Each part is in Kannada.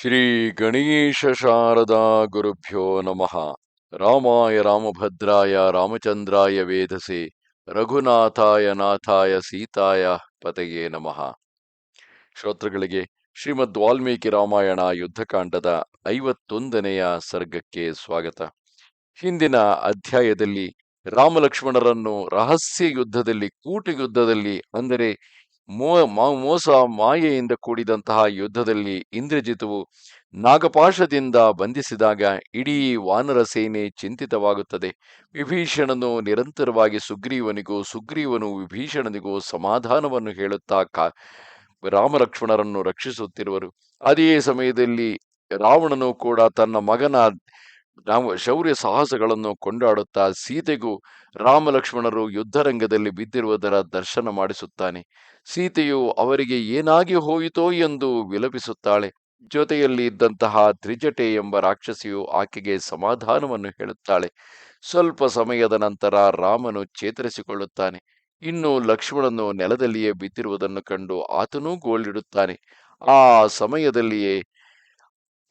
ಶ್ರೀ ಗಣೇಶ ಶಾರದಾ ಗುರುಭ್ಯೋ ನಮಃ. ರಾಮಾಯ ರಾಮಭದ್ರಾಯ ರಾಮಚಂದ್ರಾಯ ವೇದಸೆ ರಘುನಾಥಾಯ ನಾಥಾಯ ಸೀತಾಯ ಪತೆಯೇ ನಮಃ. ಶ್ರೋತೃಗಳಿಗೆ ಶ್ರೀಮದ್ ವಾಲ್ಮೀಕಿ ರಾಮಾಯಣ ಯುದ್ಧಕಾಂಡದ ಐವತ್ತೊಂದನೆಯ ಸರ್ಗಕ್ಕೆ ಸ್ವಾಗತ. ಹಿಂದಿನ ಅಧ್ಯಾಯದಲ್ಲಿ ರಾಮಲಕ್ಷ್ಮಣರನ್ನು ರಹಸ್ಯ ಯುದ್ಧದಲ್ಲಿ ಕೂಟು ಯುದ್ಧದಲ್ಲಿ ಅಂದರೆ ಮೋ ಮೋಸ ಮಾಯೆಯಿಂದ ಕೂಡಿದಂತಹ ಯುದ್ಧದಲ್ಲಿ ಇಂದ್ರಜಿತುವು ನಾಗಪಾಶದಿಂದ ಬಂಧಿಸಿದಾಗ ಇಡೀ ವಾನರ ಸೇನೆ ಚಿಂತಿತವಾಗುತ್ತದೆ. ವಿಭೀಷಣನು ನಿರಂತರವಾಗಿ ಸುಗ್ರೀವನಿಗೂ, ಸುಗ್ರೀವನು ವಿಭೀಷಣನಿಗೂ ಸಮಾಧಾನವನ್ನು ಹೇಳುತ್ತಾ ಕಾ, ರಾಮಲಕ್ಷ್ಮಣರನ್ನು ರಕ್ಷಿಸುತ್ತಿರುವರು. ಅದೇ ಸಮಯದಲ್ಲಿ ರಾವಣನು ಕೂಡ ತನ್ನ ಮಗನ ನಾವು ಶೌರ್ಯ ಸಾಹಸಗಳನ್ನು ಕೊಂಡಾಡುತ್ತಾ ಸೀತೆಗೂ ರಾಮಲಕ್ಷ್ಮಣರು ಯುದ್ಧರಂಗದಲ್ಲಿ ಬಿದ್ದಿರುವುದರ ದರ್ಶನ ಮಾಡಿಸುತ್ತಾನೆ. ಸೀತೆಯು ಅವರಿಗೆ ಏನಾಗಿ ಹೋಯಿತೋ ಎಂದು ವಿಲಪಿಸುತ್ತಾಳೆ. ಜೊತೆಯಲ್ಲಿ ಇದ್ದಂತಹ ತ್ರಿಜಟೆ ಎಂಬ ರಾಕ್ಷಸಿಯು ಆಕೆಗೆ ಸಮಾಧಾನವನ್ನು ಹೇಳುತ್ತಾಳೆ. ಸ್ವಲ್ಪ ಸಮಯದ ನಂತರ ರಾಮನು ಚೇತರಿಸಿಕೊಳ್ಳುತ್ತಾನೆ. ಇನ್ನು ಲಕ್ಷ್ಮಣನು ನೆಲದಲ್ಲಿಯೇ ಬಿದ್ದಿರುವುದನ್ನು ಕಂಡು ಆತನೂ ಗೋಳಿಡುತ್ತಾನೆ. ಆ ಸಮಯದಲ್ಲಿಯೇ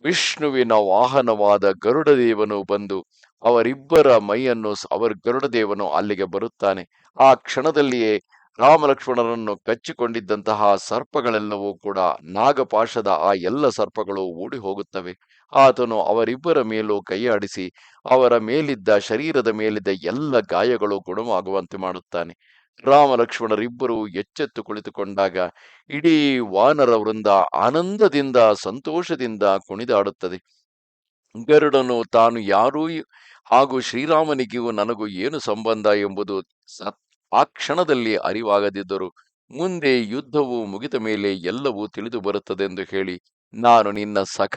ವಿಷ್ಣುವಿನ ವಾಹನವಾದ ಗರುಡದೇವನು ಬಂದು ಅವರಿಬ್ಬರ ಮೈಯನ್ನು ಅವರ ಗರುಡದೇವನು ಅಲ್ಲಿಗೆ ಬರುತ್ತಾನೆ. ಆ ಕ್ಷಣದಲ್ಲಿಯೇ ರಾಮಲಕ್ಷ್ಮಣರನ್ನು ಕಚ್ಚಿಕೊಂಡಿದ್ದಂತಹ ಸರ್ಪಗಳೆಲ್ಲವೂ ಕೂಡ ನಾಗಪಾಶದ ಆ ಎಲ್ಲ ಸರ್ಪಗಳು ಓಡಿ ಹೋಗುತ್ತವೆ ಆತನು ಅವರಿಬ್ಬರ ಮೇಲೂ ಕೈಯಾಡಿಸಿ ಅವರ ಮೇಲಿದ್ದ ಶರೀರದ ಮೇಲಿದ್ದ ಎಲ್ಲ ಗಾಯಗಳು ಗುಣವಾಗುವಂತೆ ಮಾಡುತ್ತಾನೆ. ರಾಮಲಕ್ಷ್ಮಣರಿಬ್ಬರು ಎಚ್ಚೆತ್ತು ಕುಳಿತುಕೊಂಡಾಗ ಇಡೀ ವಾನರ ವೃಂದ ಆನಂದದಿಂದ, ಸಂತೋಷದಿಂದ ಕುಣಿದಾಡುತ್ತದೆ. ಗರುಡನು ತಾನು ಯಾರೂ ಹಾಗೂ ಶ್ರೀರಾಮನಿಗೂ ನನಗೂ ಏನು ಸಂಬಂಧ ಎಂಬುದು ಆ ಕ್ಷಣದಲ್ಲಿ ಅರಿವಾಗದಿದ್ದರು ಮುಂದೆ ಯುದ್ಧವು ಮುಗಿದ ಮೇಲೆ ಎಲ್ಲವೂ ತಿಳಿದು ಬರುತ್ತದೆಂದು ಹೇಳಿ, ನಾನು ನಿನ್ನ ಸಖ,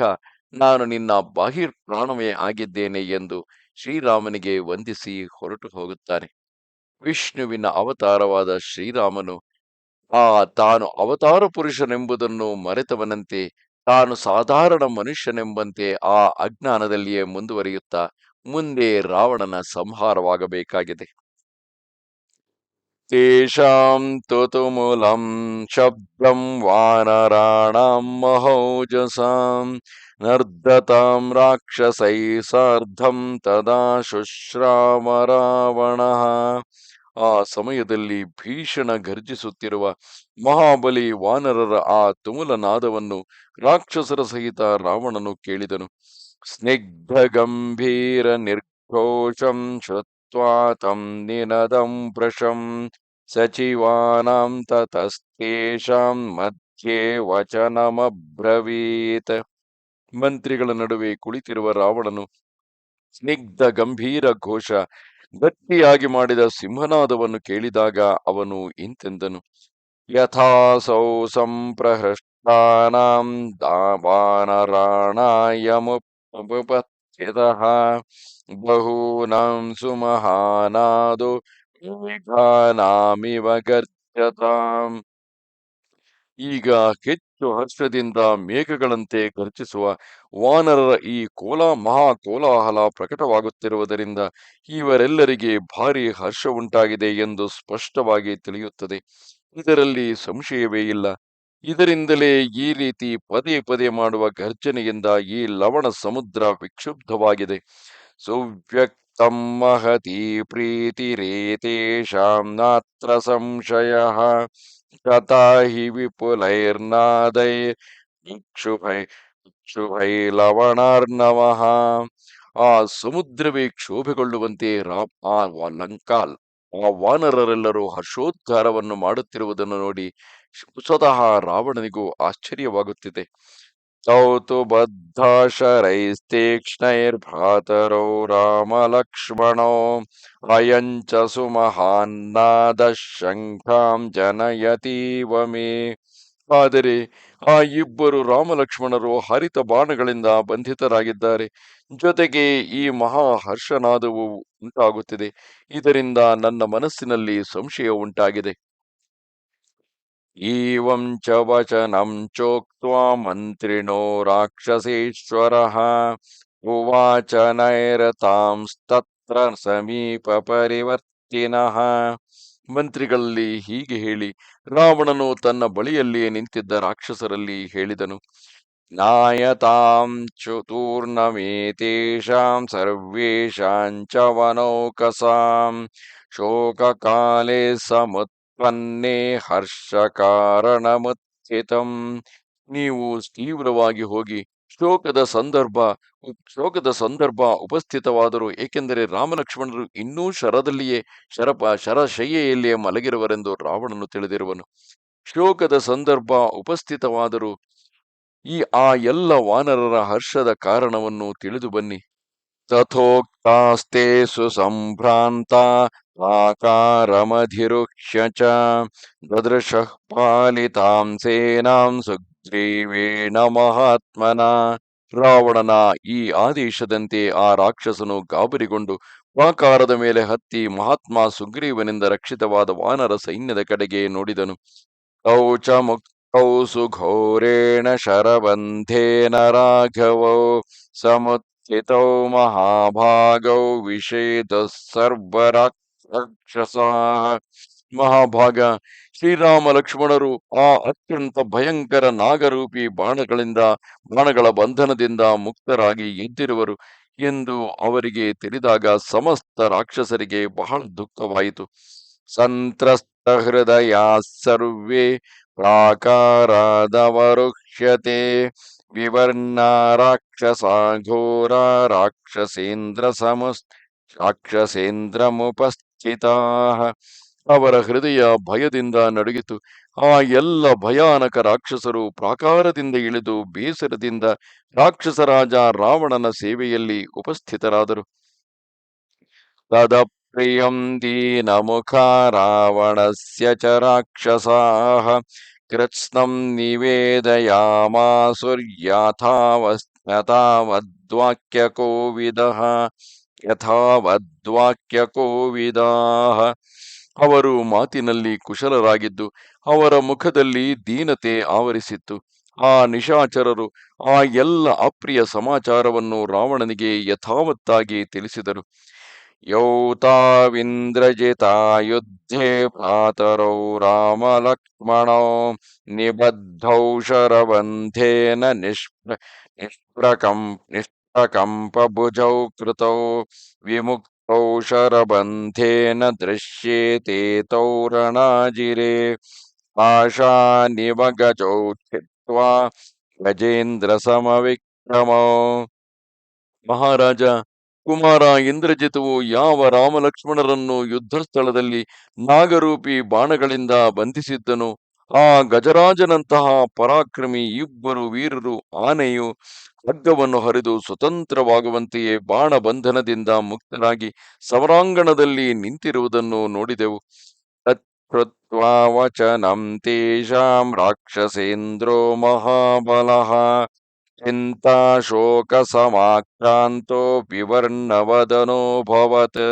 ನಾನು ನಿನ್ನ ಬಾಹಿರ್ ಪ್ರಾಣವೇ ಆಗಿದ್ದೇನೆ ಎಂದು ಶ್ರೀರಾಮನಿಗೆ ವಂದಿಸಿ ಹೊರಟು ಹೋಗುತ್ತಾನೆ ವಿಷ್ಣುವಿನ ಅವತಾರವಾದ ಶ್ರೀರಾಮನು, ಆ ತಾನು ಅವತಾರ ಪುರುಷನೆಂಬುದನ್ನು ಮರೆತವನಂತೆ, ತಾನು ಸಾಧಾರಣ ಮನುಷ್ಯನೆಂಬಂತೆ ಆ ಅಜ್ಞಾನದಲ್ಲಿಯೇ ಮುಂದುವರಿಯುತ್ತಾ, ಮುಂದೆ ರಾವಣನ ಸಂಹಾರವಾಗಬೇಕಾಗಿದೆ. ತೇಷಾಂ ತುತುಮುಲಂ ಶಬ್ದಂ ವಾನರಾಣಾಂ ಮಹೌಜಸಾಂ ನರ್ದತಾಂ ರಾಕ್ಷಸೈ ಸಾರ್ಧಂ ತದಾ ಶುಶ್ರಾಮ ರಾವಣ ಆ ಸಮಯದಲ್ಲಿ ಭೀಷಣ ಗರ್ಜಿಸುತ್ತಿರುವ ಮಹಾಬಲಿ ವಾನರರ ಆ ತುಮುಲ ನಾದವನ್ನು ರಾಕ್ಷಸರ ಸಹಿತ ರಾವಣನು ಕೇಳಿದನು. ಸ್ನಿಗ್ಧ ಗಂಭೀರ ನಿರ್ಘೋಷಂ ಶ್ರುತ್ವಾ ತಂ ನಿನದಂ ಪ್ರಶಂ ಸಚಿವಾನಾಂ ತತಸ್ತೇಷಾಂ ಮಧ್ಯೆ ವಚನಮಬ್ರವೀತ್। ಮಂತ್ರಿಗಳ ನಡುವೆ ಕುಳಿತಿರುವ ರಾವಣನು ಸ್ನಿಗ್ಧ ಗಂಭೀರ ಘೋಷ ಗಟ್ಟಿಯಾಗಿ ಮಾಡಿದ ಸಿಂಹನಾದವನ್ನು ಕೇಳಿದಾಗ ಅವನು ಇಂತೆಂದನು. ಯಥಾಸೌ ಸಂಪ್ರಹೃಷ್ಟಾನಾಂ ಬಹೂನಾಂ ಸುಮಹಾನಾದೋ ಮೇಘಾನಾಮಿವ ಗರ್ಜತಾಂ ಈಗ ಹೆಚ್ಚು ಹರ್ಷದಿಂದ ಮೇಘಗಳಂತೆ ಗರ್ಜಿಸುವ ವಾನರರ ಈ ಕೋಲಾ ಮಹಾ ಕೋಲಾಹಲ ಪ್ರಕಟವಾಗುತ್ತಿರುವುದರಿಂದ ಇವರೆಲ್ಲರಿಗೆ ಭಾರಿ ಹರ್ಷ ಉಂಟಾಗಿದೆ ಎಂದು ಸ್ಪಷ್ಟವಾಗಿ ತಿಳಿಯುತ್ತದೆ. ಇದರಲ್ಲಿ ಸಂಶಯವೇ ಇಲ್ಲ. ಇದರಿಂದಲೇ ಈ ರೀತಿ ಪದೇ ಪದೇ ಮಾಡುವ ಗರ್ಜನೆಯಿಂದ ಈ ಲವಣ ಸಮುದ್ರ ವಿಕ್ಷುಬ್ಧವಾಗಿದೆ. ಸುವ್ಯಕ್ತಂ ಮಹತಿ ಪ್ರೀತಿರೇತೇಷಾಂ ನಾತ್ರ ಸಂಶಯ ವಿಪುಲೈರ್ನಾದೈ ಶುಭೈ ಶುಭೈ ಲವಣಾರ್ಣವಃ ಆ ಸಮುದ್ರವೇ ಕ್ಷೋಭೆಗೊಳ್ಳುವಂತೆ ರಾಮ ಆ ಲಂಕಾಲ್, ಆ ವಾನರರೆಲ್ಲರೂ ಹರ್ಷೋದ್ಗಾರವನ್ನು ಮಾಡುತ್ತಿರುವುದನ್ನು ನೋಡಿ ಸ್ವತಃ ರಾವಣನಿಗೂ ಆಶ್ಚರ್ಯವಾಗುತ್ತಿದೆ. ತೌತು ಬದ್ಧಾಶರೈಸ್ತೇಕ್ಷ್ಣೈರ್ಭ್ರಾತರೌ ರಾಮ ಲಕ್ಷ್ಮಣೋ ಅಯಂಚ ಸುಮಹಾನ್ನಾದ ಶಂಖಾಂ ಜನಯತೀವ ಮೇ ಆದರೆ ಆ ಇಬ್ಬರು ರಾಮಲಕ್ಷ್ಮಣರು ಹರಿತ ಬಾಣಗಳಿಂದ ಬಂಧಿತರಾಗಿದ್ದಾರೆ. ಜೊತೆಗೆ ಈ ಮಹಾ ಹರ್ಷನಾದವು ಉಂಟಾಗುತ್ತಿದೆ. ಇದರಿಂದ ನನ್ನ ಮನಸ್ಸಿನಲ್ಲಿ ಸಂಶಯ ಉಂಟಾಗಿದೆ. ಈವಂ ಚ ವಚನಂ ಚೋಕ್ತ್ವಾ ಮಂತ್ರಿಣೋ ರಾಕ್ಷಸೇಶ್ವರಃ ಉವಾಚ ನೈರತಾಂಸ್ತತ್ರ ಸಮೀಪ ಪರಿವರ್ತಿನಃ ಮಂತ್ರಿಗಳಲ್ಲಿ ಹೀಗೆ ಹೇಳಿ ರಾವಣನು ತನ್ನ ಬಳಿಯಲ್ಲಿಯೇ ನಿಂತಿದ್ದ ರಾಕ್ಷಸರಲ್ಲಿ ಹೇಳಿದನು नायतां चतुर्नमेतेषां सर्वेषां च वनौकसां शोककाले ತನ್ನೇ ಹರ್ಷಕಾರಣಮುತ್ಥಿತಂ. ನೀವು ತೀವ್ರವಾಗಿ ಹೋಗಿ ಶೋಕದ ಸಂದರ್ಭ ಶೋಕದ ಸಂದರ್ಭ ಉಪಸ್ಥಿತವಾದರು, ಏಕೆಂದರೆ ರಾಮಲಕ್ಷ್ಮಣರು ಇನ್ನೂ ಶರದಲ್ಲಿಯೇ, ಶರಪ, ಶರಶಯ್ಯೆಯಲ್ಲಿಯೇ ಮಲಗಿರುವರೆಂದು ರಾವಣನು ತಿಳಿದಿರುವನು. ಶೋಕದ ಸಂದರ್ಭ ಉಪಸ್ಥಿತವಾದರು, ಈ ಆ ಎಲ್ಲ ವಾನರರ ಹರ್ಷದ ಕಾರಣವನ್ನು ತಿಳಿದು ಬನ್ನಿ. ತಥೋಕ್ತಾಸ್ತೆ ಸುಸಂಭ್ರಾಂತ ಆಕಾರಮಧಿರುಕ್ಷ ದದೃಶಃ ಪಾಲಿತಾಂ ಸೇನಾಂ ಸುಗ್ರೀವೇಣ ಮಹಾತ್ಮನ ರಾವಣನ ಈ ಆದೇಶದಂತೆ ಆ ರಾಕ್ಷಸನು ಗಾಬರಿಗೊಂಡು ಪ್ರಾಕಾರದ ಮೇಲೆ ಹತ್ತಿ ಮಹಾತ್ಮ ಸುಗ್ರೀವನಿಂದ ರಕ್ಷಿತವಾದ ವಾನರ ಸೈನ್ಯದ ಕಡೆಗೆ ನೋಡಿದನು। ಕೌಚ ಮುಕ್ತೌ ಸುಘೋರೇಣ ಶರಬಂಧೇನ ರಾಘವೌ ಸಮುತ್ಥಿತೌ ಮಹಾಭಾಗೌ ವಿಷೇದ ಸರ್ವರಾಕ್ಷಸ ಮಹಾಭಾಗ ಶ್ರೀರಾಮ ಲಕ್ಷ್ಮಣರು ಆ ಅತ್ಯಂತ ಭಯಂಕರ ನಾಗರೂಪಿ ಬಾಣಗಳಿಂದ, ಬಾಣಗಳ ಬಂಧನದಿಂದ ಮುಕ್ತರಾಗಿ ಎದ್ದಿರುವರು ಎಂದು ಅವರಿಗೆ ತಿಳಿದಾಗ ಸಮಸ್ತ ರಾಕ್ಷಸರಿಗೆ ಬಹಳ ದುಃಖವಾಯಿತು. ಸಂತ್ರಸ್ತ ಹೃದಯ ಸರ್ವೇ ಪ್ರಾಕಾರಾದವರುಷ್ಯತೆ ವಿವರ್ಣ ರಾಕ್ಷಸ ಘೋರ ರಾಕ್ಷಸೇಂದ್ರ ರಾಕ್ಷಸೇಂದ್ರಮುಪಸ್ಥಿತ ಅವರ ಹೃದಯ ಭಯದಿಂದ ನಡುಗಿತು. ಆ ಎಲ್ಲ ಭಯಾನಕ ರಾಕ್ಷಸರು ಪ್ರಾಕಾರದಿಂದ ಇಳಿದು ಬೇಸರದಿಂದ ರಾಕ್ಷಸರಾಜ ರಾವಣನ ಸೇವೆಯಲ್ಲಿ ಉಪಸ್ಥಿತರಾದರು. ತದಪ್ರಿಯಂ ದೀನಮುಖ ರಾವಣಸ್ಯ ಚ ರಾಕ್ಷಸಾಃ ಕೃತ್ಸ್ನಂ ನಿವೇದಯಾಮಾಸುರ್ಯಥಾವಸ್ಯಥಾವದ್ವಾಕ್ಯಕೋವಿದಃ ಯಥಾವದ್ವಾಕ್ಯಕೋವಿದಾಹ ಅವರು ಮಾತಿನಲ್ಲಿ ಕುಶಲರಾಗಿದ್ದು, ಅವರ ಮುಖದಲ್ಲಿ ದೀನತೆ ಆವರಿಸಿತ್ತು. ಆ ನಿಶಾಚರರು ಆ ಎಲ್ಲ ಅಪ್ರಿಯ ಸಮಾಚಾರವನ್ನು ರಾವಣನಿಗೆ ಯಥಾವತ್ತಾಗಿ ತಿಳಿಸಿದರು. ರಾಮಲಕ್ಷ್ಮಣೌ ನಿಬದ್ಧೌ ಶರಬಂಧೇನ ನಿಷ್ಪ್ರ, ನಿಷ್ಪ್ರಕಂ, ನಿಷ್ಪ್ರಕಂಪಭುಜೌ ಕೃತೌ ವಿಮುಕ್ತೌ ಶರಬಂಧೇನ ದೃಶ್ಯೇತೆ ತೌ ರಣಾಜಿರೆ ಪಾಶಾನಿವ ಗಜೌ ಚಿತ್ವಾ ಗಜೇಂದ್ರ ಸಮವಿಕ್ರಮೌ. ಮಹಾರಾಜ ಕುಮಾರ ಇಂದ್ರಜಿತವು ಯಾವ ರಾಮಲಕ್ಷ್ಮಣರನ್ನು ಯುದ್ಧ ಸ್ಥಳದಲ್ಲಿ ನಾಗರೂಪಿ ಬಾಣಗಳಿಂದ ಬಂಧಿಸಿದ್ದನು, ಆ ಗಜರಾಜನಂತಹ ಪರಾಕ್ರಮಿ ಇಬ್ಬರು ವೀರರು ಆನೆಯು ಹಗ್ಗವನ್ನು ಹರಿದು ಸ್ವತಂತ್ರವಾಗುವಂತೆಯೇ ಬಾಣ ಬಂಧನದಿಂದ ಮುಕ್ತರಾಗಿ ಸವರಾಂಗಣದಲ್ಲಿ ನಿಂತಿರುವುದನ್ನು ನೋಡಿದೆವು. ತತ್ಕೃತ್ವಾ ವಚನಂ ತೇಷಾಂ ರಾಕ್ಷಸೇಂದ್ರೋ ಮಹಾಬಲಃ. ಚಿಂತಾ ಶೋಕ ಸಮಾಕ್ರಾಂತೋ ವಿವರ್ಣವದನೋಭವತ್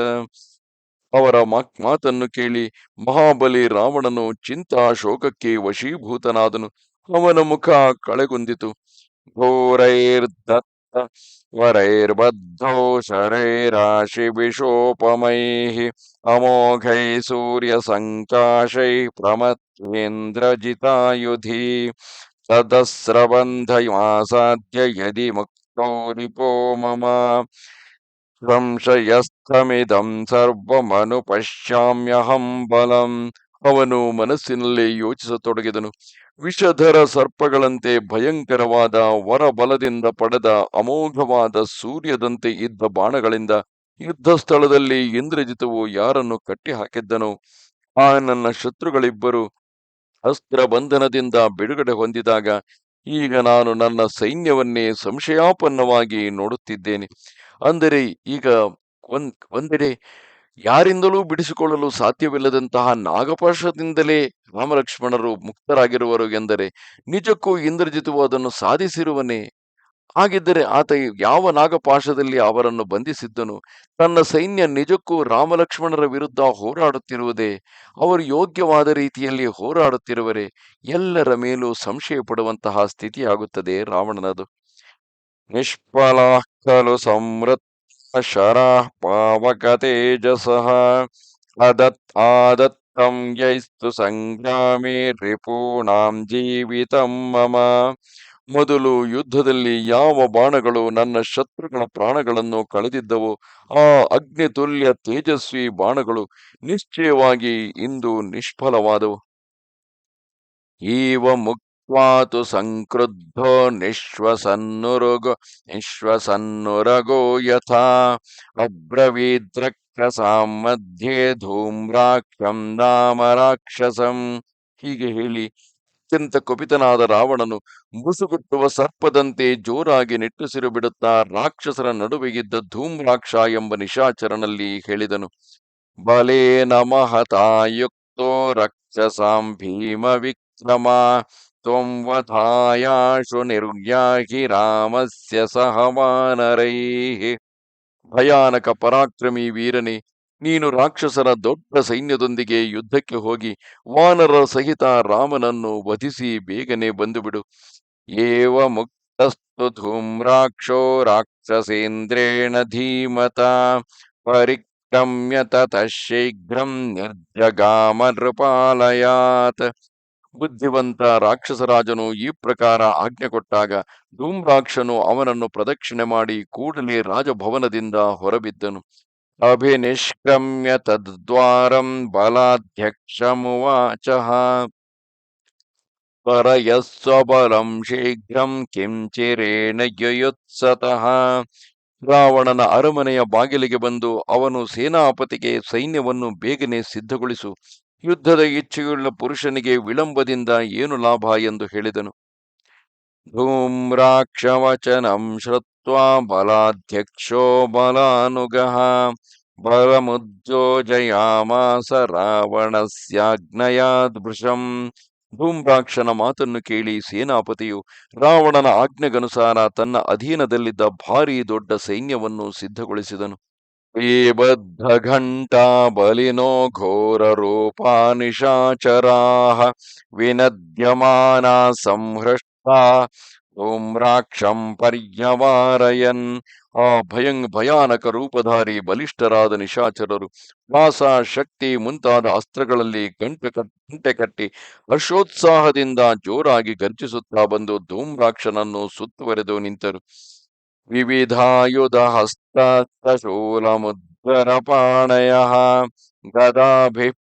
ಅವರ ಮಾತನ್ನು ಕೇಳಿ ಮಹಾಬಲಿ ರಾವಣನು ಚಿಂತಾ ಶೋಕಕ್ಕೆ ವಶೀಭೂತನಾದನು. ಅವನ ಮುಖ ಕಳೆಗುಂದಿತು. ಘೋರೈರ್ದತ್ತ ವರೈರ್ಬದ್ಧೋ ಶರೈರಾಶಿ ವಿಶೋಪಮೈಃ ಅಮೋಘೈ ಸೂರ್ಯ ಸಂಕಾಶೈ ಪ್ರಮಥೇಂದ್ರಜಿತಾಯುಧಿ ತದಸ್ರಬಂಧಮಾಸಾಧ್ಯ ಯದಿ ಮುಕ್ತೋ ರಿಪೋ ಮಮ ಸಂಶಯಸ್ಥಮಿದಂ ಸರ್ವಮನುಪಶ್ಯಾಮ್ಯಹಂ ಬಲಂ ಅವನು ಮನಸ್ಸಿನಲ್ಲಿ ಯೋಚಿಸತೊಡಗಿದನು ವಿಷಧರ ಸರ್ಪಗಳಂತೆ ಭಯಂಕರವಾದ ವರಬಲದಿಂದ ಪಡೆದ ಅಮೋಘವಾದ ಸೂರ್ಯದಂತೆ ಇದ್ದ ಬಾಣಗಳಿಂದ ಯುದ್ಧ ಸ್ಥಳದಲ್ಲಿ ಇಂದ್ರಜಿತವು ಯಾರನ್ನು ಕಟ್ಟಿ ಹಾಕಿದ್ದನೋ ಆ ನನ್ನ ಶತ್ರುಗಳಿಬ್ಬರು ಅಸ್ತ್ರ ಬಂಧನದಿಂದ ಬಿಡುಗಡೆ ಹೊಂದಿದಾಗ ಈಗ ನಾನು ನನ್ನ ಸೈನ್ಯವನ್ನೇ ಸಂಶಯಾಪನ್ನವಾಗಿ ನೋಡುತ್ತಿದ್ದೇನೆ. ಅಂದರೆ ಈಗ ಒಂದ್ ಒಂದೆಡೆ ಯಾರಿಂದಲೂ ಬಿಡಿಸಿಕೊಳ್ಳಲು ಸಾಧ್ಯವಿಲ್ಲದಂತಹ ನಾಗಪಾಶದಿಂದಲೇ ರಾಮಲಕ್ಷ್ಮಣರು ಮುಕ್ತರಾಗಿರುವರು ಎಂದರೆ ನಿಜಕ್ಕೂ ಇಂದ್ರಜಿತುವು ಅದನ್ನು ಸಾಧಿಸಿರುವನೇ ಹಾಗಿದ್ದರೆ ಆತ ಯಾವ ನಾಗಪಾಶದಲ್ಲಿ ಅವರನ್ನು ಬಂಧಿಸಿದ್ದನು? ತನ್ನ ಸೈನ್ಯ ನಿಜಕ್ಕೂ ರಾಮಲಕ್ಷ್ಮಣರ ವಿರುದ್ಧ ಹೋರಾಡುತ್ತಿರುವುದೇ? ಅವರು ಯೋಗ್ಯವಾದ ರೀತಿಯಲ್ಲಿ ಹೋರಾಡುತ್ತಿರುವರೆ? ಎಲ್ಲರ ಮೇಲೂ ಸಂಶಯ ಪಡುವಂತಹ ಸ್ಥಿತಿಯಾಗುತ್ತದೆ ರಾವಣನದು. ನಿಷ್ಫಲಾಕಲು ಸಂವೃತ್ತ ಶರಃ ಪಾವಕ ತೇಜಸಃ ಅದತ್ ಆದತ್ತಂ ಯೈಸ್ತು ಸಂಗ್ರಾಮೇ ರಿಪೂಣಾಂ ಜೀವಿತಂ ಮಮ ಮೊದಲು ಯುದ್ಧದಲ್ಲಿ ಯಾವ ಬಾಣಗಳು ನನ್ನ ಶತ್ರುಗಳ ಪ್ರಾಣಗಳನ್ನು ಕಳೆದಿದ್ದವು ಆ ಅಗ್ನಿತುಲ್ಯ ತೇಜಸ್ವಿ ಬಾಣಗಳು ನಿಶ್ಚಯವಾಗಿ ಇಂದು ನಿಷ್ಫಲವಾದವು. ಈವ ಮುಕ್ವಾತು ಸಂಕ್ರುದ್ಧೋ ನಿಶ್ವಸನ್ನುರುಗೋ, ನಿಶ್ವಸನ್ನುರಗೋ ಯಥಾ ಅಬ್ರವೀದ್ರಕ್ಷಸಾಂ ಮಧ್ಯೆ ಧೂಮ್ರಾಕ್ಷಂ ನಾಮ ರಾಕ್ಷಸಂ. ಹೀಗೆ ಹೇಳಿ ಅತ್ಯಂತ ಕುಪಿತನಾದ ರಾವಣನು ಮುಸುಗುಟ್ಟುವ ಸರ್ಪದಂತೆ ಜೋರಾಗಿ ನಿಟ್ಟುಸಿರು ಬಿಡುತ್ತಾ ರಾಕ್ಷಸರ ನಡುವೆಗಿದ್ದ ಧೂಮ್ರಾಕ್ಷ ಎಂಬ ನಿಶಾಚರನಲ್ಲಿ ಹೇಳಿದನು, ಬಲೇ ನಮಹ ತಾಯುಕ್ತೋ ರಕ್ಷಸಾಂ ಭೀಮ ವಿಕ್ರಮ, ತ್ವಂ ವಧಾಯಾಶು ನಿರ್ಯಾಹಿ ರಾಮಸ್ಯ ಸಹವಾನರೈ ಭಯಾನಕ ಪರಾಕ್ರಮಿ ವೀರನೇ ನೀನು ರಾಕ್ಷಸರ ದೊಡ್ಡ ಸೈನ್ಯದೊಂದಿಗೆ ಯುದ್ಧಕ್ಕೆ ಹೋಗಿ ವಾನರ ಸಹಿತ ರಾಮನನ್ನು ವಧಿಸಿ ಬೇಗನೆ ಬಂದುಬಿಡು. ಏವ ಮುಕ್ತಸ್ತು ಧೂಮ್ರಾಕ್ಷೋ ರಾಕ್ಷಸೇಂದ್ರೇಣ ಧೀಮತ. ಪರಿಕ್ರಮ್ಯ ತತಃ ಶೀಘ್ರಂ ನಿರ್ಜಗಾಮ ನೃಪಾಲಯಾತ್. ಬುದ್ಧಿವಂತ ರಾಕ್ಷಸರಾಜನು ಈ ಪ್ರಕಾರ ಆಜ್ಞೆ ಕೊಟ್ಟಾಗ ಧೂಮ್ರಾಕ್ಷನು ಅವನನ್ನು ಪ್ರದಕ್ಷಿಣೆ ಮಾಡಿ ಕೂಡಲೇ ರಾಜಭವನದಿಂದ ಹೊರಬಿದ್ದನು. ಅಭಿನಿಷ್ಕ್ರಮ್ಯ ತದ್ವಾರಂ ಬಲಾಧ್ಯಕ್ಷಮುವಾಚ ಪರಯಸ್ವಬಲಂ ಶೀಘ್ರಂ ಕಿಂಚಿರೇಣ ಯುಯುತ್ಸತಃ ರಾವಣನ ಅರಮನೆಯ ಬಾಗಿಲಿಗೆ ಬಂದು ಅವನು ಸೇನಾಪತಿಗೆ ಸೈನ್ಯವನ್ನು ಬೇಗನೆ ಸಿದ್ಧಗೊಳಿಸು, ಯುದ್ಧದ ಇಚ್ಛೆಯುಳ್ಳ ಪುರುಷನಿಗೆ ವಿಳಂಬದಿಂದ ಏನು ಲಾಭ ಎಂದು ಹೇಳಿದನು. ಧೂಮ್ರಾಕ್ಷವಚನಂ ಶ್ರುತ್ವಾ ಬಲಾಧ್ಯಕ್ಷೋ ಬಲಾನುಗಃ ಬಲಮುಜ್ಜೋಜಯಾಮಾಸ ಭೃಶಂ ಧೂಮ್ರಾಕ್ಷನ ಮಾತನ್ನು ಕೇಳಿ ಸೇನಾಪತಿಯು ರಾವಣನ ಆಜ್ಞೆಗನುಸಾರ ತನ್ನ ಅಧೀನದಲ್ಲಿದ್ದ ಭಾರೀ ದೊಡ್ಡ ಸೈನ್ಯವನ್ನು ಸಿದ್ಧಗೊಳಿಸಿದನು. ಘಂಟಾ ಬಲಿನೋ ಘೋರ ರೂಪಾ ನಿಶಾಚರಾ ವಿನದ್ಯಮಾನ ಸಂಹೃಷ್ಟ ಧೂಮ್ರಾಕ್ಷಂ ಪರ್ಯವಾರಯನ್ ಆ ಭಯಂ ಭಯಾನಕ ರೂಪಧಾರಿ ಬಲಿಷ್ಠರಾದ ನಿಶಾಚರರು ವಾಸ ಶಕ್ತಿ ಮುಂತಾದ ಅಸ್ತ್ರಗಳಲ್ಲಿ ಗಂಟೆ ಗಂಟೆ ಕಟ್ಟಿ ಹರ್ಷೋತ್ಸಾಹದಿಂದ ಜೋರಾಗಿ ಗರ್ಜಿಸುತ್ತಾ ಬಂದು ಧೂಮ್ರಾಕ್ಷನನ್ನು ಸುತ್ತುವರೆದು ನಿಂತರು. ವಿವಿಧಾಯುಧ ಸೈರ್ ಗದಾಭಿಃ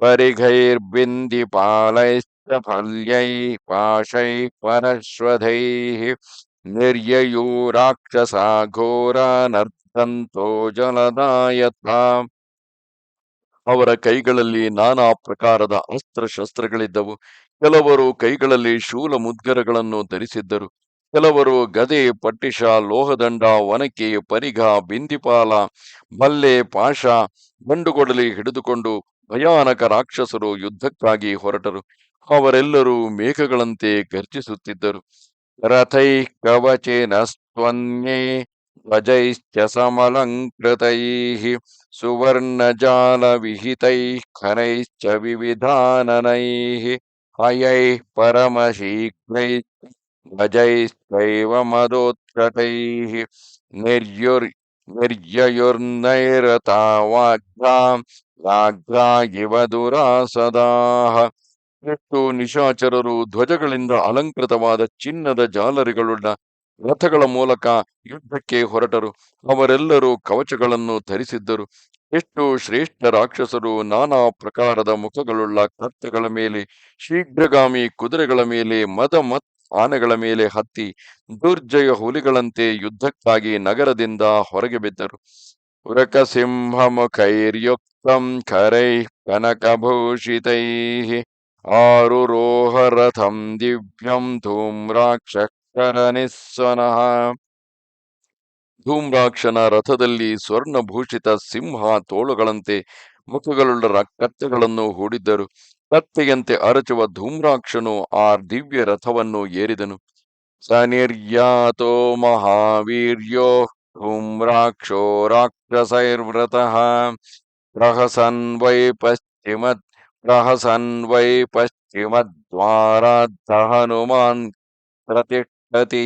ಪರಿಘೈರ್ಬಿಂದಿಪಾಲೈಶ್ಚ ಫಲ್ಯೈ ಪಾಶೈ ಪರಶ್ವಧೈ ನಿರ್ಯೂ ರಾಕ್ಷಸ ಘೋರ ನರ್ತಂತೋ ಜಲದಾಯಥ ಅವರ ಕೈಗಳಲ್ಲಿ ನಾನಾ ಪ್ರಕಾರದ ಅಸ್ತ್ರಶಸ್ತ್ರಗಳಿದ್ದವು. ಕೆಲವರು ಕೈಗಳಲ್ಲಿ ಶೂಲ ಮುದ್ಗರಗಳನ್ನು ಧರಿಸಿದ್ದರು. ಕೆಲವರು ಗದೆ, ಪಟ್ಟಿಷ, ಲೋಹದಂಡ, ಒನಕೆ, ಪರಿಘ, ಬಿಂದಿಪಾಲ, ಬಲ್ಲೆ ಪಾಶ ಗಂಡುಗೊಡಲಿ ಹಿಡಿದುಕೊಂಡು ಭಯಾನಕ ರಾಕ್ಷಸರು ಯುದ್ಧಕ್ಕಾಗಿ ಹೊರಟರು. ಅವರೆಲ್ಲರೂ ಮೇಘಗಳಂತೆ ಗರ್ಜಿಸುತ್ತಿದ್ದರು. ರಥೈ ಕವಚೇನ ಸ್ತ್ವನ್ಯೇ ಧ್ವಜೈಶ್ಚ ಸಮಲಂಕೃತೈಃ ಸುವರ್ಣಜಾಲವಿಹಿತೈಃ ಖರೈಶ್ಚ ವಿವಿಧಾನನೈಃ ಹಯೈಃ ಪರಮಶೀಘ್ರೈಃ ಧ್ವಜೈಶ್ಚೈವ ಮದೋತ್ಕಟೈಃ ನಿರ್ಯುರ್ ನಿರ್ಯಯುರ್ನೈರತಾವಾಗ್ರಾಂ ವ್ಯಾಘ್ರಾ ಇವ ದುರಾಸದಾಃ ಎಷ್ಟು ನಿಶಾಚರರು ಧ್ವಜಗಳಿಂದ ಅಲಂಕೃತವಾದ ಚಿನ್ನದ ಜಾಲರಿಗಳುಳ್ಳ ರಥಗಳ ಮೂಲಕ ಯುದ್ಧಕ್ಕೆ ಹೊರಟರು. ಅವರೆಲ್ಲರೂ ಕವಚಗಳನ್ನು ಧರಿಸಿದ್ದರು. ಎಷ್ಟು ಶ್ರೇಷ್ಠ ರಾಕ್ಷಸರು ನಾನಾ ಪ್ರಕಾರದ ಮುಖಗಳುಳ್ಳ ಕತ್ತೆಗಳ ಮೇಲೆ, ಶೀಘ್ರಗಾಮಿ ಕುದುರೆಗಳ ಮೇಲೆ, ಮದ ಮತ್ ಆನೆಗಳ ಮೇಲೆ ಹತ್ತಿ ದುರ್ಜಯ ಹುಲಿಗಳಂತೆ ಯುದ್ಧಕ್ಕಾಗಿ ನಗರದಿಂದ ಹೊರಗೆ ಬಿದ್ದರು. ಖರೈಃ ಕನಕಭೂಷಿತೈ ಆರುರೋಹರಥಂ ದಿವ್ಯಂ ಧೂಮ್ರಾಕ್ಷಕರನಿಸ್ವನಃ ಧೂಮ್ರಾಕ್ಷನ ರಥದಲ್ಲಿ ಸ್ವರ್ಣಭೂಷಿತ ಸಿಂಹ ತೋಳುಗಳಂತೆ ಮುಖಗಳುಳ್ಳ ಕತ್ತೆಗಳನ್ನು ಹೂಡಿದ್ದರು. ಕತ್ತೆಯಂತೆ ಅರಚುವ ಧೂಮ್ರಾಕ್ಷನು ಆ ದಿವ್ಯ ರಥವನ್ನು ಏರಿದನು. ಸ ನಿರ್ಯಾತೋ ಮಹಾವೀರ್ಯೋ ಧೂಮ್ರಾಕ್ಷೋ ರಾಕ್ಷಸೈರ್ವ್ರತಃ ಪ್ರಹಸನ್ ವೈ ಪಶ್ಚಿಮ ಪ್ರಹಸನ್ ವೈ ಪಶ್ಚಿಮ ಹನುಮಾನ್ ಪ್ರತಿಷ್ಠತಿ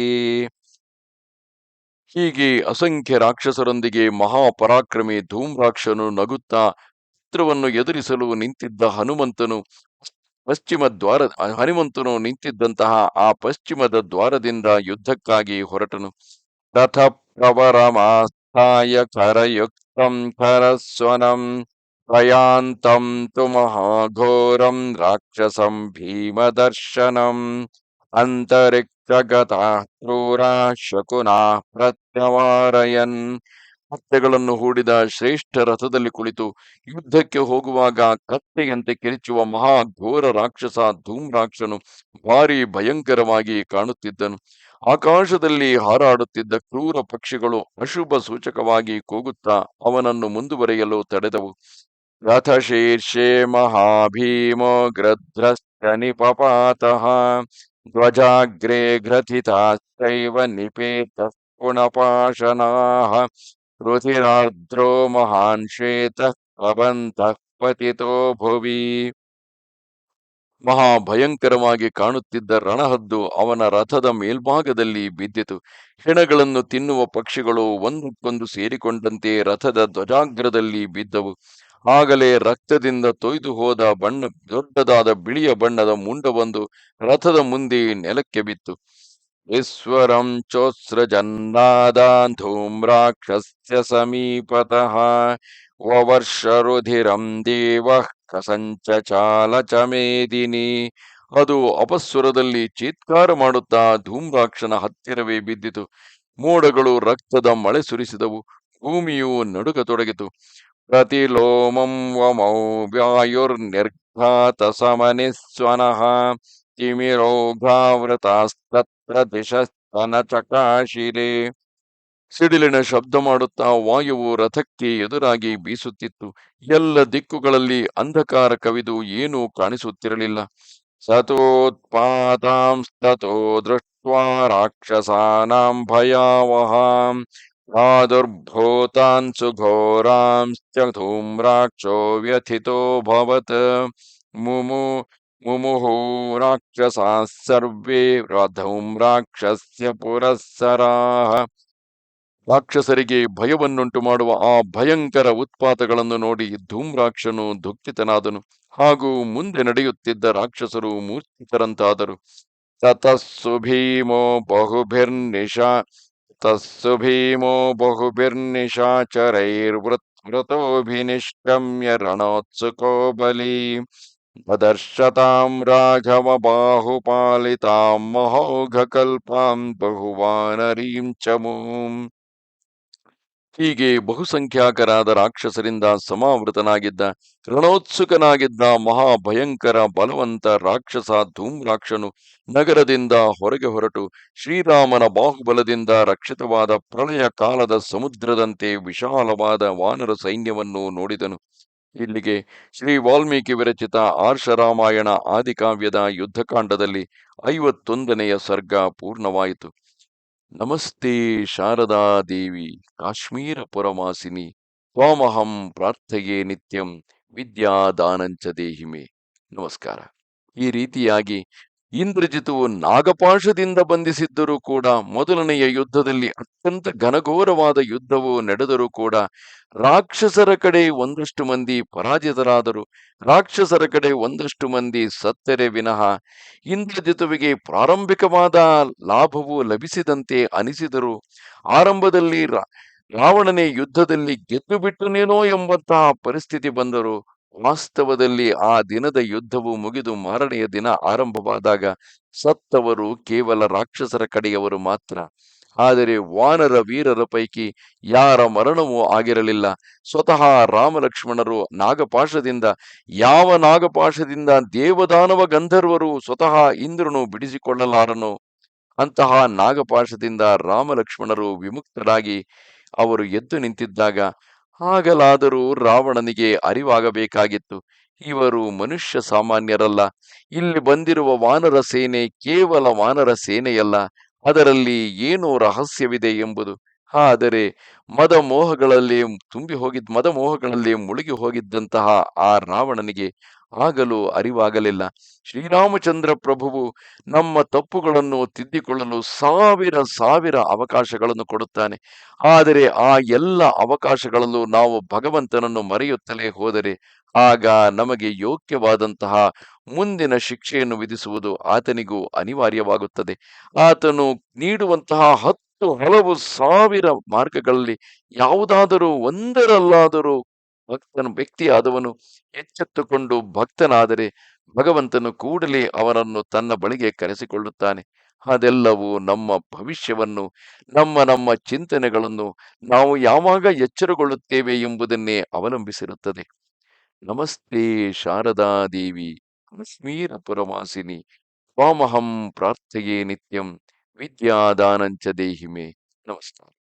ಹೀಗೆ ಅಸಂಖ್ಯ ರಾಕ್ಷಸರೊಂದಿಗೆ ಮಹಾಪರಾಕ್ರಮಿ ಧೂಮ್ರಾಕ್ಷನು ನಗುತ್ತಾ ಚಿತ್ರವನ್ನು ಎದುರಿಸಲು ನಿಂತಿದ್ದ ಹನುಮಂತನು, ಪಶ್ಚಿಮ ದ್ವಾರ, ಹನುಮಂತನು ನಿಂತಿದ್ದಂತಹ ಆ ಪಶ್ಚಿಮದ ದ್ವಾರದಿಂದ ಯುದ್ಧಕ್ಕಾಗಿ ಹೊರಟನು. ರಥ ಪ್ರವರಮಾಸ್ಥಾಯ ಕರಯುಕ್ತಂ ಕರಸ್ವನಂ ಪ್ರಯಾಂತಂ ತು ಮಹಾಘೋರಂ ರಾಕ್ಷಸಂ ಭೀಮದರ್ಶನಂ ಅಂತರಿಕ್ಷಗತ ಕ್ರೂರ ಶಕುನಾ ಪ್ರತ್ಯವಾರಯನ್ ಕತ್ತೆಗಳನ್ನು ಹೂಡಿದ ಶ್ರೇಷ್ಠ ರಥದಲ್ಲಿ ಕುಳಿತು ಯುದ್ಧಕ್ಕೆ ಹೋಗುವಾಗ ಕತ್ತೆಯಂತೆ ಕಿರಿಚುವ ಮಹಾ ಘೋರ ರಾಕ್ಷಸ ಧೂಮ್ರಾಕ್ಷನು ಭಾರಿ ಭಯಂಕರವಾಗಿ ಕಾಣುತ್ತಿದ್ದನು. ಆಕಾಶದಲ್ಲಿ ಹಾರಾಡುತ್ತಿದ್ದ ಕ್ರೂರ ಪಕ್ಷಿಗಳು ಅಶುಭ ಸೂಚಕವಾಗಿ ಕೂಗುತ್ತಾ ಅವನನ್ನು ಮುಂದುವರೆಯಲು ತಡೆದವು. ರಥಶೀರ್ಷೆ ಮಹಾಭೀಮೋ ನಿಪಪಾತಃ ಧ್ವಜಾಗ್ರೆ ಗ್ರಥಿತಾಶ್ಚೈವ ನಿಪೇತ ಪುಣಪಾಶನಾ ರುಧಿರಾರ್ದ್ರೋ ಮಹಾನ್ ಶ್ವೇತ ಪತಿತೋ ಭುವಿ. ಮಹಾ ಭಯಂಕರವಾಗಿ ಕಾಣುತ್ತಿದ್ದ ರಣಹದ್ದು ಅವನ ರಥದ ಮೇಲ್ಭಾಗದಲ್ಲಿ ಬಿದ್ದಿತು. ಹೆಣಗಳನ್ನು ತಿನ್ನುವ ಪಕ್ಷಿಗಳು ಒಂದಕ್ಕೊಂದು ಸೇರಿಕೊಂಡಂತೆ ರಥದ ಧ್ವಜಾಗ್ರದಲ್ಲಿ ಬಿದ್ದವು. ಆಗಲೇ ರಕ್ತದಿಂದ ತೊಯ್ದು ಹೋದ ಬಣ್ಣ, ದೊಡ್ಡದಾದ ಬಿಳಿಯ ಬಣ್ಣದ ಮುಂಡವೊಂದು ರಥದ ಮುಂದೆ ನೆಲಕ್ಕೆ ಬಿತ್ತು. ಈಶ್ವರಂ ಚೋತ್ಸೃಜನ್ನಾದಾನ್ ಧೂಮ್ರಾಕ್ಷಸ್ಯ ಸಮೀಪತಃ ವವರ್ಷರುಧಿರಂ ದೇವಃ ಕಸಂಚಚಾಲ ಚಾಲ ಮೇದಿನಿ ಅದು ಅಪಸ್ವರದಲ್ಲಿ ಚೀತ್ಕಾರ ಮಾಡುತ್ತಾ ಧೂಮ್ರಾಕ್ಷನ ಹತ್ತಿರವೇ ಬಿದ್ದಿತು. ಮೋಡಗಳು ರಕ್ತದ ಮಳೆ ಸುರಿಸಿದವು. ಭೂಮಿಯು ನಡುಕತೊಡಗಿತು ಪ್ರತಿಲೋಮಂ ವಮೌ ವ್ಯಾಯುರ್ನಿರ್ಘಾತ ಸಮನಿಸ್ವನಃ ತಿಮಿರೋಘಾವೃತಾಸ್ತತ್ರ ದಿಶಸ್ತನ ಚಕಾಶಿಲೆ. ಸಿಡಿಲಿನ ಶಬ್ದ ಮಾಡುತ್ತಾ ವಾಯುವು ರಥಕ್ಕೆ ಎದುರಾಗಿ ಬೀಸುತ್ತಿತ್ತು. ಎಲ್ಲ ದಿಕ್ಕುಗಳಲ್ಲಿ ಅಂಧಕಾರ ಕವಿದು ಏನೂ ಕಾಣಿಸುತ್ತಿರಲಿಲ್ಲ. ಸತೋತ್ಪಾತಾಂಸ್ತೋ ದೃಷ್ಟ್ವಾ ರಾಕ್ಷಸಾನಾಂ ಭಯಾವಹಾಂ ಪ್ರಾದುರ್ಭೂತಾನ್ ಸುಘೋರಾಂಶ್ಚ ಧೂಮ್ರಾಕ್ಷೋ ವ್ಯಥಿತೋಭವತ್ ಮುಮು, ಮುಮುಹು ರಾಕ್ಷಸಾ ಸರ್ವೇ ಧೂಮ್ರಾಕ್ಷಸ್ಯ ಪುರಸ್ಸರಾಃ. ರಾಕ್ಷಸರಿಗೆ ಭಯವನ್ನುಂಟು ಮಾಡುವ ಆ ಭಯಂಕರ ಉತ್ಪಾತಗಳನ್ನು ನೋಡಿ ಧೂಮ್ರಾಕ್ಷನು ದುಃಖಿತನಾದನು. ಹಾಗೂ ಮುಂದೆ ನಡೆಯುತ್ತಿದ್ದ ರಾಕ್ಷಸರು ಮೂರ್ಛಿತರಂತಾದರು ತತಸ್ಸು ಭೀಮೋ ಬಹುಭಿರ್ನಿಶಾ ತಸ್ಸು ಭೀಮೋ ಬಹುಭಿರ್ನಿಶಾಚರೈರ್ವೃತೋಭಿನಿಷ್ಕ್ರಮ್ಯ ರಣೋತ್ಸುಕೋ ಬಲಿ. ದದರ್ಶತಾಂ ರಾಘವ ಬಾಹುಪಾಲಿತಾಂ ಮಹೋಘಕಲ್ಪಾಂ ಬಹುವಾನರೀಂ ಚಮೂಂ ಹೀಗೆ ಬಹುಸಂಖ್ಯಾಕರಾದ ರಾಕ್ಷಸರಿಂದ ಸಮಾವೃತನಾಗಿದ್ದ, ರಣೋತ್ಸುಕನಾಗಿದ್ದ ಮಹಾಭಯಂಕರ ಬಲವಂತ ರಾಕ್ಷಸ ಧೂಮ್ರಾಕ್ಷನು ನಗರದಿಂದ ಹೊರಗೆ ಹೊರಟು, ಶ್ರೀರಾಮನ ಬಾಹುಬಲದಿಂದ ರಕ್ಷಿತವಾದ ಪ್ರಳಯ ಕಾಲದ ಸಮುದ್ರದಂತೆ ವಿಶಾಲವಾದ ವಾನರ ಸೈನ್ಯವನ್ನು ನೋಡಿದನು. ಇಲ್ಲಿಗೆ ಶ್ರೀ ವಾಲ್ಮೀಕಿ ವಿರಚಿತ ಆರ್ಷರಾಮಾಯಣ ಆದಿಕಾವ್ಯದ ಯುದ್ಧಕಾಂಡದಲ್ಲಿ ಐವತ್ತೊಂದನೆಯ ಸರ್ಗ ಪೂರ್ಣವಾಯಿತು. ನಮಸ್ತೆ ಶಾರದಾ ದೇವಿ ಕಾಶ್ಮೀರ ಪುರಮಾಸಿನಿ ತ್ವಾಮಹಂ ಪ್ರಾರ್ಥೆಯೇ ನಿತ್ಯಂ ವಿದ್ಯಾದಾನಂಚ ದೇಹಿಮೆ. ನಮಸ್ಕಾರ. ಈ ರೀತಿಯಾಗಿ ಇಂದ್ರಜಿತು ನಾಗಪಾಶದಿಂದ ಬಂಧಿಸಿದ್ದರೂ ಕೂಡ ಮೊದಲನೆಯ ಯುದ್ಧದಲ್ಲಿ ಅತ್ಯಂತ ಘನಘೋರವಾದ ಯುದ್ಧವು ನಡೆದರೂ ಕೂಡ ರಾಕ್ಷಸರ ಕಡೆ ಒಂದಷ್ಟು ಮಂದಿ ಪರಾಜಿತರಾದರು. ರಾಕ್ಷಸರ ಕಡೆ ಒಂದಷ್ಟು ಮಂದಿ ಸತ್ತರೆ ವಿನಃ ಇಂದ್ರಜಿತುವಿಗೆ ಪ್ರಾರಂಭಿಕವಾದ ಲಾಭವು ಲಭಿಸಿದಂತೆ ಅನಿಸಿದರು. ಆರಂಭದಲ್ಲಿ ರಾವಣನೇ ಯುದ್ಧದಲ್ಲಿ ಗೆದ್ದು ಬಿಟ್ಟನೇನೋ ಎಂಬಂತಹ ಪರಿಸ್ಥಿತಿ ಬಂದರು. ವಾಸ್ತವದಲ್ಲಿ ಆ ದಿನದ ಯುದ್ಧವು ಮುಗಿದು ಮಾರನೆಯ ದಿನ ಆರಂಭವಾದಾಗ ಸತ್ತವರು ಕೇವಲ ರಾಕ್ಷಸರ ಕಡೆಯವರು ಮಾತ್ರ. ಆದರೆ ವಾನರ ವೀರರ ಪೈಕಿ ಯಾರ ಮರಣವೂ ಆಗಿರಲಿಲ್ಲ. ಸ್ವತಃ ರಾಮಲಕ್ಷ್ಮಣರು ನಾಗಪಾಶದಿಂದ, ಯಾವ ನಾಗಪಾಶದಿಂದ ದೇವದಾನವ ಗಂಧರ್ವರು ಸ್ವತಃ ಇಂದ್ರನು ಬಿಡಿಸಿಕೊಳ್ಳಲಾರನು? ಅಂತಹ ನಾಗಪಾಶದಿಂದ ರಾಮಲಕ್ಷ್ಮಣರು ವಿಮುಕ್ತರಾಗಿ ಅವರು ಎದ್ದು ನಿಂತಿದ್ದಾಗ ಆಗಲಾದರೂ ರಾವಣನಿಗೆ ಅರಿವಾಗಬೇಕಾಗಿತ್ತು. ಇವರು ಮನುಷ್ಯ ಸಾಮಾನ್ಯರಲ್ಲ. ಇಲ್ಲಿ ಬಂದಿರುವ ವಾನರ ಸೇನೆ ಕೇವಲ ವಾನರ ಸೇನೆಯಲ್ಲ. ಅದರಲ್ಲಿ ಏನೋ ರಹಸ್ಯವಿದೆ ಎಂಬುದು. ಆದರೆ ಮದ ಮೋಹಗಳಲ್ಲಿ ತುಂಬಿ ಹೋಗಿದ್ದ ಮದ ಮೋಹಗಳಲ್ಲಿ ಮುಳುಗಿ ಹೋಗಿದ್ದಂತಹ ಆ ರಾವಣನಿಗೆ ಆಗಲೂ ಅರಿವಾಗಲಿಲ್ಲ. ಶ್ರೀರಾಮಚಂದ್ರ ಪ್ರಭುವು ನಮ್ಮ ತಪ್ಪುಗಳನ್ನು ತಿದ್ದಿಕೊಳ್ಳಲು ಸಾವಿರ ಸಾವಿರ ಅವಕಾಶಗಳನ್ನು ಕೊಡುತ್ತಾನೆ. ಆದರೆ ಆ ಎಲ್ಲ ಅವಕಾಶಗಳಲ್ಲೂ ನಾವು ಭಗವಂತನನ್ನು ಮರೆಯುತ್ತಲೇ ಹೋದರೆ ಆಗ ನಮಗೆ ಯೋಗ್ಯವಾದಂತಹ ಮುಂದಿನ ಶಿಕ್ಷೆಯನ್ನು ವಿಧಿಸುವುದು ಆತನಿಗೂ ಅನಿವಾರ್ಯವಾಗುತ್ತದೆ. ಆತನು ನೀಡುವಂತಹ ಹತ್ತು ಹಲವು ಸಾವಿರ ಮಾರ್ಗಗಳಲ್ಲಿ ಯಾವುದಾದರೂ ಒಂದರಲ್ಲಾದರೂ ಭಕ್ತನ ವ್ಯಕ್ತಿಯಾದವನು ಎಚ್ಚೆತ್ತುಕೊಂಡು ಭಕ್ತನಾದರೆ ಭಗವಂತನು ಕೂಡಲೇ ಅವನನ್ನು ತನ್ನ ಬಳಿಗೆ ಕರೆಸಿಕೊಳ್ಳುತ್ತಾನೆ. ಅದೆಲ್ಲವೂ ನಮ್ಮ ಭವಿಷ್ಯವನ್ನು, ನಮ್ಮ ನಮ್ಮ ಚಿಂತನೆಗಳನ್ನು ನಾವು ಯಾವಾಗ ಎಚ್ಚರಗೊಳ್ಳುತ್ತೇವೆ ಎಂಬುದನ್ನೇ ಅವಲಂಬಿಸಿರುತ್ತದೆ. ನಮಸ್ತೆ ಶಾರದಾ ದೇವಿ, ಕಾಶ್ಮೀರ ಪುರವಾಸಿನಿ ಪ್ರಾರ್ಥೆಯೇ ನಿತ್ಯಂ, ವಿದ್ಯಾದಾನಂಚ ದೇಹಿಮೆ. ನಮಸ್ಕಾರ.